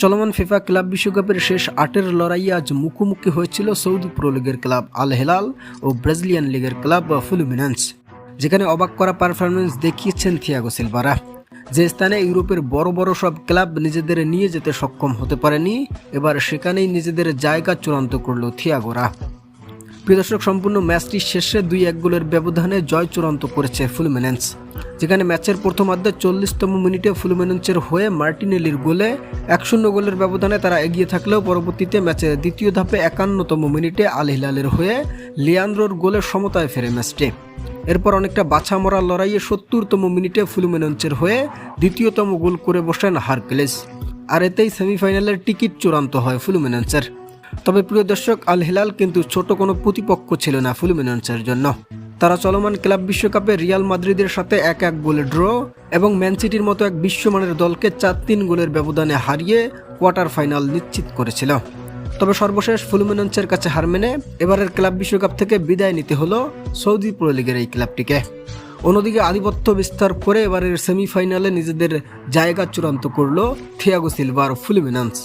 চলমান FIFA club বিশ্বকাপের শেষ আটের লড়াইয়ে আজ মুখোমুখি হয়েছিল সৌদি প্রো লিগের ক্লাব আল হেলাল ও ব্রাজিলিয়ান লিগের ক্লাব ফুলুমিনান্স, যেখানে অবাক করা পারফরমেন্স দেখিয়েছেন থিয়াগো সিলভারা। যে স্থানে ইউরোপের বড় বড় সব ক্লাব নিজেদের নিয়ে যেতে সক্ষম হতে পারেনি, এবার সেখানেই নিজেদের জায়গা চূড়ান্ত করল থিয়াগোরা। প্রিয় দর্শক, সম্পূর্ণ ম্যাচটি শেষে দুই এক গোলের ব্যবধানে জয় চূড়ান্ত করেছে ফুলমেনেন্স। যেখানে ম্যাচের প্রথমার্ধে চল্লিশতম মিনিটে ফুলমেনেন্সের হয়ে মার্টিনেলির গোলে এক শূন্য গোলের ব্যবধানে তারা এগিয়ে থাকলেও পরবর্তীতে ম্যাচের দ্বিতীয় ধাপে একান্নতম মিনিটে আল হিলালের হয়ে লিয়ান্দ্রোর গোলের সমতায় ফেরে ম্যাচটি। এরপর অনেকটা বাছা মরা লড়াইয়ে সত্তরতম মিনিটে ফুলমেনেন্সের হয়ে দ্বিতীয়তম গোল করে বসেন হারকেলেস। আর এতেই সেমিফাইনালের টিকিট চূড়ান্ত হয় ফুলমেনেন্সের। তবে প্রিয় দর্শক, আল হিলাল কিন্তু ছোট কোনো প্রতিপক্ষ ছিল না ফুলমিনান্সের জন্য। তারা চলমান ক্লাব বিশ্বকাপে রিয়াল মাদ্রিদের সাথে এক এক গোলে ড্র এবং ম্যান সিটির মতো এক বিশ্বমানের দলকে চার তিন গোলের ব্যবধানে হারিয়ে কোয়ার্টার ফাইনাল নিশ্চিত করেছিল। তবে সর্বশেষ ফুলমিনান্সের কাছে হার মেনে এবারের ক্লাব বিশ্বকাপ থেকে বিদায় নিতে হলো সৌদি প্রো লিগের এই ক্লাবটিকে। অন্যদিকে আধিপত্য বিস্তার করে এবারের সেমিফাইনালে নিজেদের জায়গা চূড়ান্ত করল থিয়াগো সিলভার ফুলমিনান্স